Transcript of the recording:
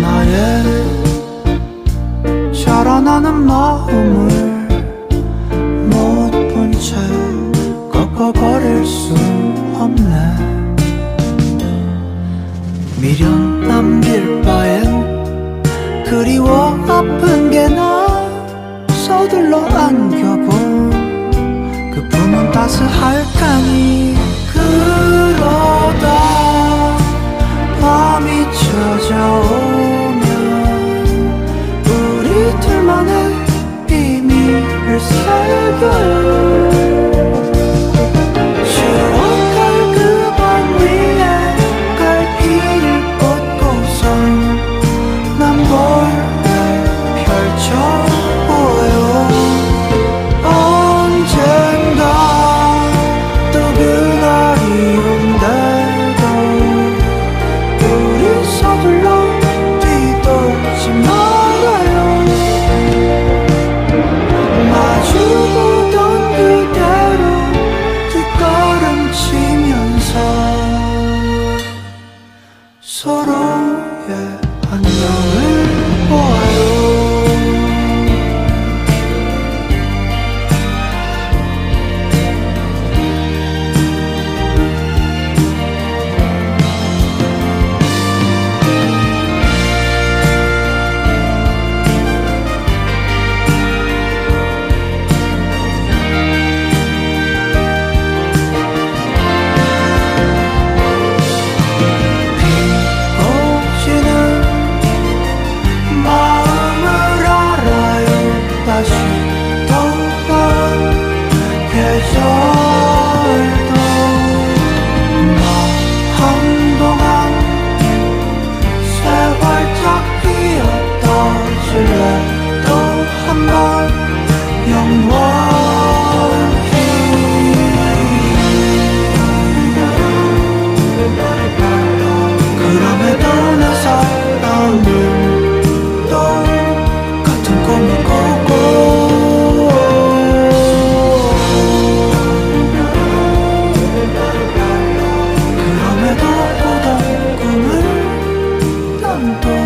나의 자라나는 마음을 못 본 채 꺾어버릴 수 없네. 미련 남길 바엔 그리워 아픈 서둘러 안겨본 그 품은 따스할 까니 그러다 밤이 찾아오면 우리 둘만의 비밀을 새겨요 몰래 펼쳐 서로의 tanto